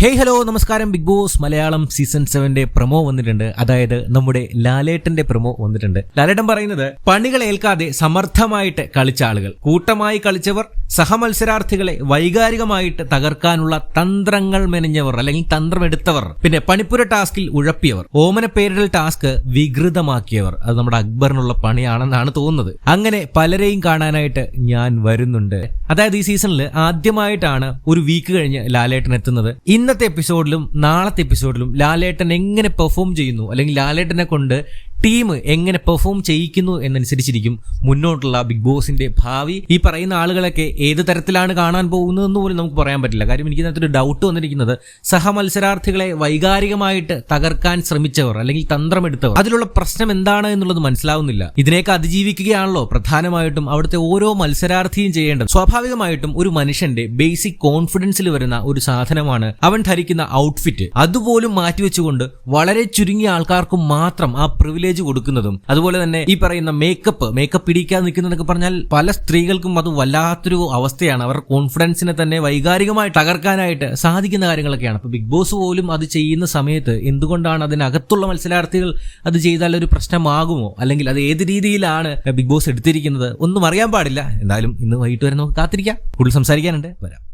Hey hello നമസ്കാരം. Bigg Boss Malayalam season സെവന്റെ promo വന്നിട്ടുണ്ട്. അതായത് നമ്മുടെ ലാലേട്ടന്റെ പ്രൊമോ വന്നിട്ടുണ്ട്. ലാലേട്ടൻ പറയുന്നത് പണികൾ ഏൽക്കാതെ സമർത്ഥമായിട്ട് കളിച്ച ആളുകൾ. കൂട്ടമായി കളിച്ചവർ സഹമത്സരാർത്ഥികളെ വൈകാരികമായിട്ട് തകർക്കാനുള്ള തന്ത്രങ്ങൾ മെനഞ്ഞവർ അല്ലെങ്കിൽ തന്ത്രമെടുത്തവർ പിന്നെ പണിപ്പുര ടാസ്കിൽ ഉഴപ്പിയവർ ഓമന പേരിടൽ ടാസ്ക് വികൃതമാക്കിയവർ. അത് നമ്മുടെ അക്ബറിനുള്ള പണിയാണെന്നാണ് തോന്നുന്നത്. അങ്ങനെ പലരെയും കാണാനായിട്ട് ഞാൻ വരുന്നുണ്ട്. അതായത് ഈ സീസണിൽ ആദ്യമായിട്ടാണ് ഒരു വീക്ക് കഴിഞ്ഞ് ലാലേട്ടൻ എത്തുന്നത്. ഇന്നത്തെ എപ്പിസോഡിലും നാളത്തെ എപ്പിസോഡിലും ലാലേട്ടൻ എങ്ങനെ പെർഫോം ചെയ്യുന്നു അല്ലെങ്കിൽ ലാലേട്ടനെ കൊണ്ട് ടീം എങ്ങനെ പെർഫോം ചെയ്യിക്കുന്നു എന്നനുസരിച്ചിരിക്കും മുന്നോട്ടുള്ള ബിഗ് ബോസിന്റെ ഭാവി. ഈ പറയുന്ന ആളുകളൊക്കെ ഏത് തരത്തിലാണ് കാണാൻ പോകുന്നതെന്ന് പോലും നമുക്ക് പറയാൻ പറ്റില്ല. കാര്യം എനിക്ക് ഇതിനകത്തൊരു ഡൗട്ട് വന്നിരിക്കുന്നത് സഹമത്സരാർത്ഥികളെ വൈകാരികമായിട്ട് തകർക്കാൻ ശ്രമിച്ചവർ അല്ലെങ്കിൽ തന്ത്രമെടുത്തവർ. അതിലുള്ള പ്രശ്നം എന്താണ് എന്നുള്ളത് മനസ്സിലാവുന്നില്ല. ഇതിനെയൊക്കെ അതിജീവിക്കുകയാണല്ലോ പ്രധാനമായിട്ടും അവിടുത്തെ ഓരോ മത്സരാർത്ഥിയും ചെയ്യേണ്ടത്. സ്വാഭാവികമായിട്ടും ഒരു മനുഷ്യന്റെ ബേസിക് കോൺഫിഡൻസിൽ വരുന്ന ഒരു സാധനമാണ് അവൻ ധരിക്കുന്ന ഔട്ട്ഫിറ്റ് അതുപോലും മാറ്റിവെച്ചുകൊണ്ട് വളരെ ചുരുങ്ങിയ ആൾക്കാർക്ക് മാത്രം ആ പ്രിവിലേജ് കൊടുക്കുന്നതും അതുപോലെ തന്നെ ഈ പറയുന്ന മേക്കപ്പ് മേക്കപ്പ് പിടിക്കാതെ നിൽക്കുന്നതൊക്കെ പറഞ്ഞാൽ പല സ്ത്രീകൾക്കും അത് വല്ലാത്തൊരു അവസ്ഥയാണ്. അവർ കോൺഫിഡൻസിനെ തന്നെ വൈകാരികമായി തകർക്കാനായിട്ട് സാധിക്കുന്ന കാര്യങ്ങളൊക്കെയാണ്. അപ്പൊ ബിഗ് ബോസ് പോലും അത് ചെയ്യുന്ന സമയത്ത് എന്തുകൊണ്ടാണ് അതിനകത്തുള്ള മത്സരാർത്ഥികൾ അത് ചെയ്താൽ ഒരു പ്രശ്നമാകുമോ? അല്ലെങ്കിൽ അത് ഏത് രീതിയിലാണ് ബിഗ് ബോസ് എടുത്തിരിക്കുന്നത്? ഒന്നും അറിയാൻ പാടില്ല. എന്തായാലും ഇന്ന് വൈകിട്ട് വരെ നമുക്ക് കാത്തിരിക്കാം. കൂടുതൽ സംസാരിക്കാനുണ്ട്. വരാം.